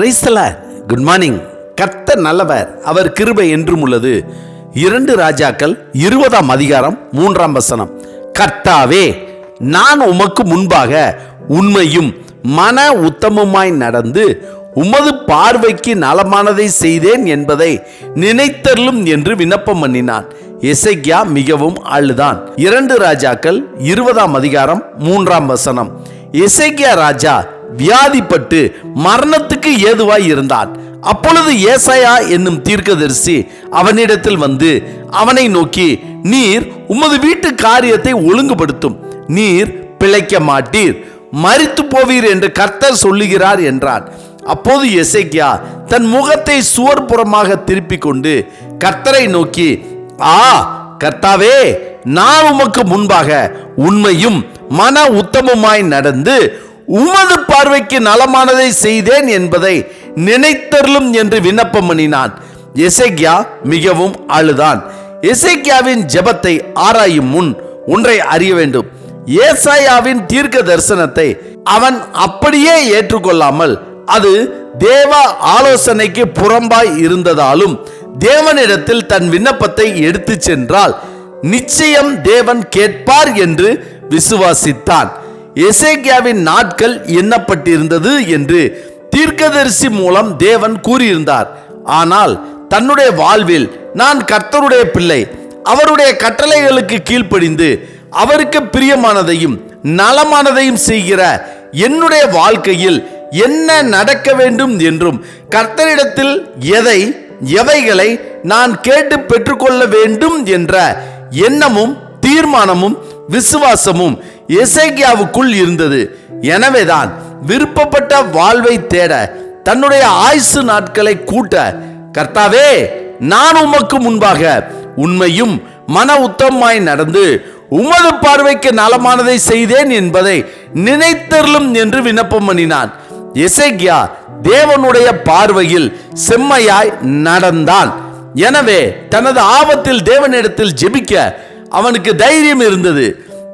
கிரைஸ்தல good morning கர்த்த நல்லவர். அவர் கிருபை என்றும் உள்ளது. இரண்டு ராஜாக்கள் இருபதாம் அதிகாரம் மூன்றாம் வசனம். கர்த்தாவே நான் உமக்கு முன்பாக உண்மையும் மன உத்தமமாய் நடந்து உமது பார்வைக்கு நலமானதை செய்தேன் என்பதை நினைத்தருளும் என்று விண்ணப்பம் பண்ணினான். எசைக்கியா மிகவும் அழுதான் இரண்டு ராஜாக்கள் இருபதாம் அதிகாரம் மூன்றாம் வசனம். எசேக்கியா ராஜா வியாதிப்பட்டு மரணத்துக்கு ஏதுவாய் இருந்தான். அப்பொழுது ஏசாயா என்னும் தீர்க்கதரிசி அவனிடத்தில் வந்து அவனை நோக்கி நீர் உமது வீட்டு காரியத்தை ஒழுங்குபடுத்தும். நீர் பிழைக்க மாட்டீர். மறித்து போவீர் என்று கர்த்தர் சொல்லுகிறார் என்றான். அப்போது எசைக்கியா தன் முகத்தை சுவர் புறமாக திருப்பிக் கொண்டு கர்த்தரை நோக்கி ஆ கர்த்தாவே நான் உமக்கு முன்பாக உண்மையும் மன உத்தமமாய் நடந்து உமது பார்வைக்கு நலமானதை செய்தேன் என்பதை நினைத்தருளும் என்று விண்ணப்பம் பண்ணினான். எசேக்கியா மிகவும் அழுதான் எசேக்கியாவின் ஜெபத்தை ஆராயும் முன் ஒன்றை அறிய வேண்டும். ஏசாயாவின் தீர்க்க தரிசனத்தை அவன் அப்படியே ஏற்றுக்கொள்ளாமல் அது தேவ ஆலோசனைக்கு புறம்பாய் இருந்ததாலும் தேவனிடத்தில் தன் விண்ணப்பத்தை எடுத்து சென்றால் நிச்சயம் தேவன் கேட்பார் என்று விசுவாசித்தான். எசேக்கியாவின் நாட்கள் எண்ணப்பட்டிருந்தது என்று தீர்க்கதரிசி மூலம் தேவன் கூறியிருந்தார். ஆனால் தன்னுடைய வாழ்வில் நான் கர்த்தருடைய பிள்ளை அவருடைய கட்டளைகளுக்கு கீழ்ப்படிந்து அவருக்கு பிரியமானதையும் நலமானதையும் செய்கிற என்னுடைய வாழ்க்கையில் என்ன நடக்க வேண்டும் என்றும் கர்த்தரிடத்தில் எதை எவைகளை நான் கேட்டு பெற்றுக்கொள்ள வேண்டும் என்ற எண்ணமும் தீர்மானமும் விசுவாசமும் எசேக்கியாவுக்குள் இருந்தது. எனவேதான் விருப்பப்பட்ட வாழ்வை தேட தன்னுடைய ஆயுசு நாட்களை கூட்ட கர்த்தாவே நான் உமக்கு முன்பாக உண்மையும் மன உத்தமாய் நடந்து உமது பார்வைக்கு நலமானதை செய்தேன் என்பதை நினைத்தருளும் என்று விண்ணப்பம் பண்ணினான். எசேக்கியா தேவனுடைய பார்வையில் செம்மையாய் நடந்தான். எனவே தனது ஆபத்தில் தேவனிடத்தில் ஜெபிக்க அவனுக்கு தைரியம் இருந்தது.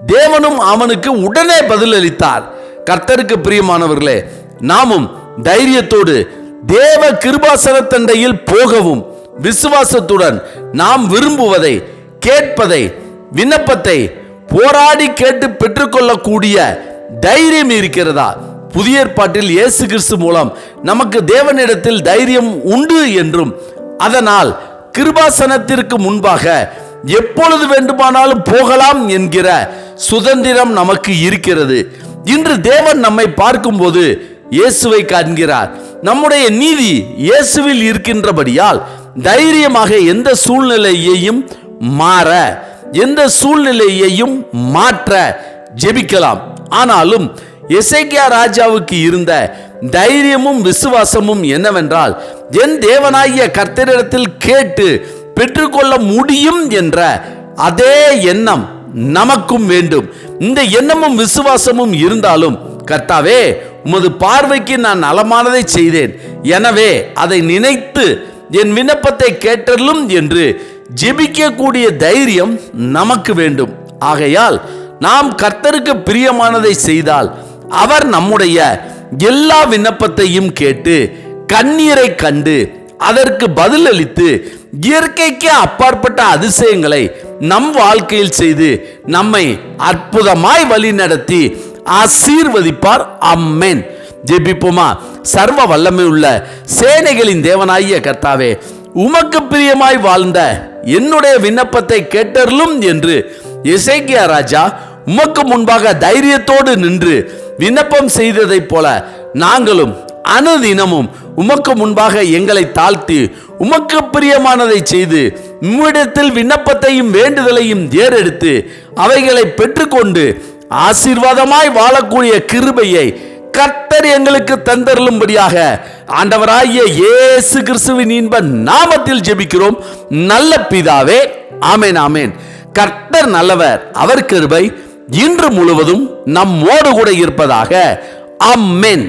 தேவனும் அவனுக்கு உடனே பதிலளித்தார். கர்த்தருக்கு பிரியமானவர்களே நாமும் தைரியத்தோடு தேவ கிருபாசனத்தண்டையில் போகவும் விசுவாசத்துடன் நாம் விரும்புவதை கேட்பதை விண்ணப்பத்தை போராடி கேட்டு பெற்றுக்கொள்ளக்கூடிய தைரியம் இருக்கிறதா? புதிய ஏற்பாட்டில் இயேசு கிறிஸ்து மூலம் நமக்கு தேவனிடத்தில் தைரியம் உண்டு என்றும் அதனால் கிருபாசனத்திற்கு முன்பாக எப்பொழுது வேண்டுமானாலும் போகலாம் என்கிற சுதந்திரம் நமக்கு இருக்கிறது. இன்று தேவன் நம்மை பார்க்கும்போது இயேசுவை காண்கிறார். நம்முடைய நீதி இயேசுவில் இருக்கின்றபடியால் தைரியமாக எந்த சூழ்நிலையையும் மாற எந்த சூழ்நிலையையும் மாற்ற ஜெபிக்கலாம். ஆனாலும் எசைக்கியா ராஜாவுக்கு இருந்த தைரியமும் விசுவாசமும் என்னவென்றால் என் தேவனாகிய கர்த்தரிடத்தில் கேட்டு பெற்றுக்கொள்ள முடியும் என்ற அதே எண்ணம் நமக்கும் வேண்டும். இந்த எண்ணமும் விசுவாசமும் இருந்தாலும் கர்த்தாவே உமது பார்வைக்கு நான் நலமானதை செய்தேன். எனவே அதை நினைத்து என் விண்ணப்பத்தை கேட்டலும் என்று ஜெபிக்கக்கூடிய தைரியம் நமக்கு வேண்டும். ஆகையால் நாம் கர்த்தருக்கு பிரியமானதை செய்தால் அவர் நம்முடைய எல்லா விண்ணப்பத்தையும் கேட்டு கண்ணீரை கண்டு அதற்கு பதிலளித்து இயற்கைக்கு அப்பாற்பட்ட அதிசயங்களை நம் வாழ்க்கையில் செய்து நம்மை அற்புதமாய் வழி நடத்தி ஆசீர்வதிப்பார். அம்மேன் ஜெபிப்போமா? சர்வ வல்லமை உள்ள சேனைகளின் தேவனாகிய கர்த்தாவே உமக்கு பிரியமாய் வாழ்ந்த என்னுடைய விண்ணப்பத்தை கேட்டருளும் என்று இசைக்கியா ராஜா உமக்கு முன்பாக தைரியத்தோடு நின்று விண்ணப்பம் செய்ததைப் போல நாங்களும் அனுதினமும் உமக்கு முன்பாக எங்களை தாழ்த்தி உமக்கு பிரியமானதை செய்து உம்மிடத்தில் விண்ணப்பத்தையும் வேண்டுதலையும் ஏறெடுத்து அவைகளை பெற்றுக்கொண்டு ஆசீர்வாதமாய் வாழக்கூடிய கிருபையை கர்த்தர் எங்களுக்கு தந்தருளும்படியாக ஆண்டவராகிய இயேசு கிறிஸ்துவின் இன்ப நாமத்தில் ஜெபிக்கிறோம். நல்ல பிதாவே ஆமேன் ஆமேன். கர்த்தர் நல்லவர் அவர் கிருபை இன்று முழுவதும் நம்மோடு கூட இருப்பதாக. அம்மேன்